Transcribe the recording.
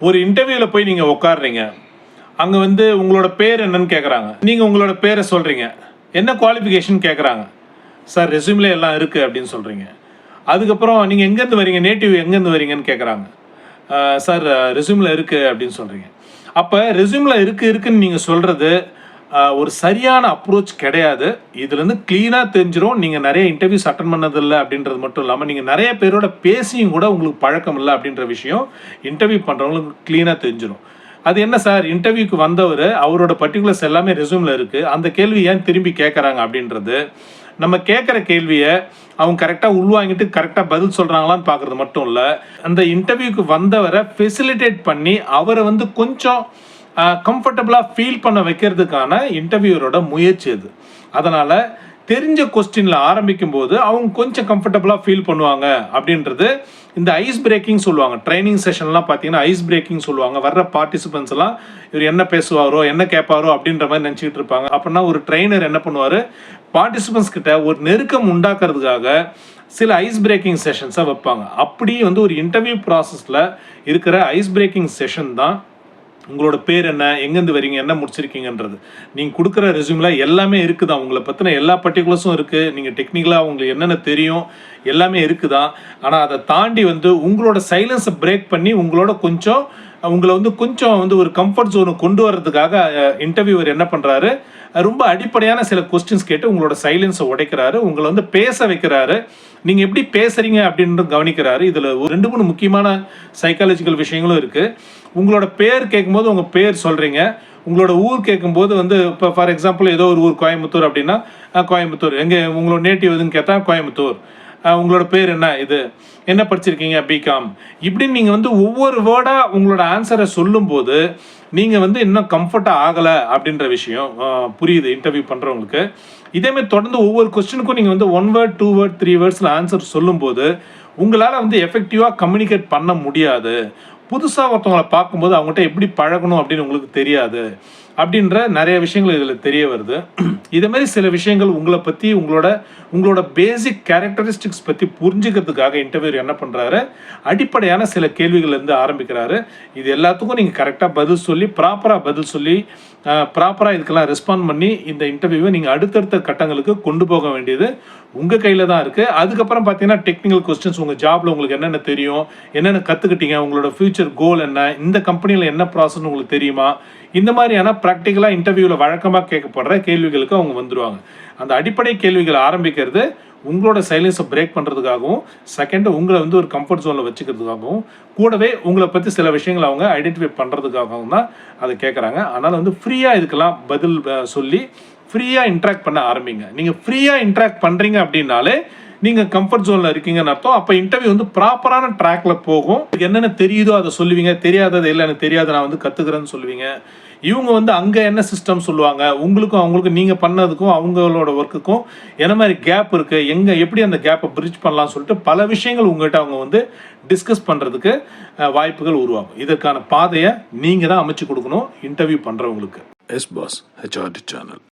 ஒரு இன்டர்வியூவில் போய் நீங்கள் உட்காடுறீங்க அங்கே வந்து உங்களோட பேர் என்னன்னு கேட்குறாங்க நீங்கள் உங்களோட பேரை சொல்கிறீங்க என்ன குவாலிஃபிகேஷன் கேட்குறாங்க சார் ரெஸ்யூமில் எல்லாம் இருக்குது அப்படின்னு சொல்கிறீங்க அதுக்கப்புறம் நீங்கள் எங்கேருந்து வரீங்க? நேட்டிவ் எங்கேருந்து வரீங்கன்னு கேட்குறாங்க சார் ரெஸ்யூமில் இருக்குது அப்படின்னு சொல்கிறீங்க அப்போ ரெஸ்யூமில் இருக்குது இருக்குன்னு நீங்கள் சொல்கிறது ஒரு சரியான அப்ரோச் கிடையாது. இதுலேருந்து க்ளீனாக தெரிஞ்சிடும் நீங்கள் நிறைய இன்டர்வியூஸ் அட்டன் பண்ணதில்லை அப்படின்றது மட்டும் இல்லாமல் நீங்கள் நிறைய பேரோட பேசியும் கூட உங்களுக்கு பழக்கம் இல்லை அப்படின்ற விஷயம் இன்டர்வியூ பண்ணுறவங்களுக்கு க்ளீனாக தெரிஞ்சிடும் அது என்ன சார்? இன்டர்வியூக்கு வந்தவர் அவரோட பர்டிகுலர்ஸ் எல்லாமே ரெஸ்யூமில் இருக்குது அந்த கேள்வி ஏன் திரும்பி கேட்குறாங்க அப்படின்றது? நம்ம கேட்குற கேள்வியை அவங்க கரெக்டாக உள்வாங்கிட்டு கரெக்டாக பதில் சொல்கிறாங்களான்னு பார்க்குறது மட்டும் இல்லை அந்த இன்டர்வியூக்கு வந்தவரை ஃபெசிலிட்டேட் பண்ணி அவரை வந்து கொஞ்சம் கம்ஃபர்டபுளாக ஃபீல் பண்ண வைக்கிறதுக்கான இன்டர்வியூரோட முயற்சி அது. அதனால் தெரிஞ்ச கொஸ்டினில் ஆரம்பிக்கும் போது அவங்க கொஞ்சம் கம்ஃபர்டபுளாக ஃபீல் பண்ணுவாங்க அப்படின்றது இந்த ஐஸ் பிரேக்கிங் சொல்லுவாங்க. ட்ரைனிங் செஷன்லாம் பார்த்தீங்கன்னா ஐஸ் பிரேக்கிங் சொல்லுவாங்க. வர்ற பார்ட்டிசிபென்ட்ஸ் எல்லாம் இவர் என்ன பேசுவாரோ என்ன கேட்பாரோ அப்படின்ற மாதிரி நினச்சிக்கிட்டு இருப்பாங்க. அப்படின்னா ஒரு ட்ரைனர் என்ன பண்ணுவார்? பார்ட்டிசிபென்ட்ஸ் கிட்ட ஒரு நெருக்கம் உண்டாக்குறதுக்காக சில ஐஸ் பிரேக்கிங் செஷன்ஸை வைப்பாங்க. அப்படி வந்து ஒரு இன்டர்வியூ ப்ராசஸில் இருக்கிற ஐஸ் பிரேக்கிங் செஷன் தான் உங்களோட பேர் என்ன எங்கேருந்து வரீங்க என்ன முடிச்சிருக்கீங்கன்றது. நீங்கள் கொடுக்குற ரெஸ்யூமில் எல்லாமே இருக்குதா? உங்களை பற்றின எல்லா பர்டிகுலர்ஸும் இருக்குது நீங்கள் டெக்னிக்கலாக உங்களுக்கு என்னென்ன தெரியும்? எல்லாமே இருக்குதா? ஆனால் அதை தாண்டி வந்து உங்களோட சைலன்ஸை பிரேக் பண்ணி உங்களோட கொஞ்சம் உங்களை வந்து கொஞ்சம் வந்து ஒரு கம்ஃபர்ட் ஜோனு கொண்டு வர்றதுக்காக இன்டர்வியூவர் என்ன பண்ணுறாரு ரொம்ப அடிப்படையான சில கொஸ்டின்ஸ் கேட்டு உங்களோட சைலன்ஸை உடைக்கிறாரு. உங்களை வந்து பேச வைக்கிறாரு. நீங்கள் எப்படி பேசுகிறீங்க அப்படின்னு கவனிக்கிறாரு. இதில் ஒரு ரெண்டு மூணு முக்கியமான சைக்காலஜிக்கல் விஷயங்களும் இருக்குது உங்களோட பேர் கேட்கும்போது உங்கள் பேர் சொல்கிறீங்க உங்களோட ஊர் கேட்கும்போது வந்து இப்போ ஃபார் எக்ஸாம்பிள் ஏதோ ஒரு ஊர் கோயம்புத்தூர் அப்படின்னா கோயம்புத்தூர். எங்கே உங்களோட நேட்டிவ் எதுன்னு கேட்டால் கோயம்புத்தூர். உங்களோட பேர் என்ன இது? என்ன படிச்சிருக்கீங்க பிகாம் இப்படின்னு நீங்கள் வந்து ஒவ்வொரு வேர்டாக உங்களோட ஆன்சரை சொல்லும்போது நீங்கள் வந்து இன்னும் கம்ஃபர்ட்டாக ஆகலை அப்படின்ற விஷயம் புரியுது இன்டர்வியூ பண்ணுறவங்களுக்கு இதேமாதிரி தொடர்ந்து ஒவ்வொரு கொஸ்டினுக்கும் நீங்கள் வந்து one word two word three வேர்ட்ஸில் answer சொல்லும்போது உங்களால் வந்து எஃபெக்டிவாக கம்யூனிகேட் பண்ண முடியாது. புதுசாக ஒருத்தவங்களை பார்க்கும்போது அவங்ககிட்ட எப்படி பழகணும் அப்படின்னு உங்களுக்கு தெரியாது. அப்படின்ற நிறைய விஷயங்கள் இதில் தெரிய வருது. இதே மாதிரி சில விஷயங்கள் உங்களை பற்றி உங்களோட உங்களோட பேசிக் கேரக்டரிஸ்டிக்ஸ் பற்றி புரிஞ்சுக்கிறதுக்காக இன்டர்வியூ என்ன பண்ணுறாரு அடிப்படையான சில கேள்விகள்லேருந்து ஆரம்பிக்கிறாரு. இது எல்லாத்துக்கும் நீங்கள் கரெக்டாக பதில் சொல்லி ப்ராப்பராக பதில் சொல்லி ப்ராப்பராக இதுக்கெல்லாம் ரெஸ்பாண்ட் பண்ணி இந்த இன்டர்வியூவை நீங்கள் அடுத்தடுத்த கட்டங்களுக்கு கொண்டு போக வேண்டியது உங்கள் கையில் தான் இருக்குது அதுக்கப்புறம் பார்த்தீங்கன்னா டெக்னிக்கல் கொஸ்டின்ஸ் உங்கள் ஜாபில் உங்களுக்கு என்னென்ன தெரியும்? என்னென்ன கற்றுக்கிட்டீங்க உங்களோட ஃப்யூச்சர் கோல் என்ன? இந்த கம்பெனியில் என்ன ப்ராசஸ்னு உங்களுக்கு தெரியுமா? இந்த மாதிரியான ப்ராக்டிக்கலாக இன்டர்வியூவில் வழக்கமாக கேட்கப்படுற கேள்விகளுக்கு அவங்க வந்துடுவாங்க அந்த அடிப்படை கேள்விகளை ஆரம்பிக்கிறது உங்களோட சைலன்ஸை பிரேக் பண்ணுறதுக்காகவும் செகண்டு உங்களை வந்து ஒரு கம்ஃபர்ட் ஜோனில் வச்சுக்கிறதுக்காகவும் கூடவே உங்களை பற்றி சில விஷயங்களை அவங்க ஐடென்டிஃபை பண்ணுறதுக்காகவும் தான் அதை கேட்குறாங்க. அதனால் வந்து ஃப்ரீயாக இதுக்கெல்லாம் பதில் சொல்லி ஃப்ரீயாக இன்ட்ராக்ட் பண்ண ஆரம்பிங்க. நீங்கள் ஃப்ரீயாக இன்ட்ராக்ட் பண்ணுறீங்க அப்படின்னாலே நீங்கள் கம்ஃபர்ட் ஜோனில் இருக்கீங்கன்னு அர்த்தம். அப்போ இன்டர்வியூ வந்து ப்ராப்பரான ட்ராக்ல போகும். என்னென்ன தெரியுதோ அதை சொல்லுவீங்க. தெரியாதது இல்லை எனக்கு தெரியாது நான் வந்து கற்றுக்கிறேன்னு சொல்லுவீங்க. இவங்க வந்து அங்கே என்ன சிஸ்டம் சொல்லுவாங்க? உங்களுக்கும் அவங்களுக்கும் நீங்கள் பண்ணதுக்கும் அவங்களோட ஒர்க்குக்கும் என்ன மாதிரி கேப் இருக்குது எங்கே எப்படி அந்த கேப்பை பிரிட்ஜ் பண்ணலாம்னு சொல்லிட்டு பல விஷயங்கள் உங்கள்கிட்ட அவங்க வந்து டிஸ்கஸ் பண்ணுறதுக்கு வாய்ப்புகள் உருவாகும். இதற்கான பாதையை நீங்கள் தான் அமைச்சு கொடுக்கணும் இன்டர்வியூ பண்ணுறவங்களுக்கு எஸ் பாஸ் ஹெச்ஆர்டி சேனல்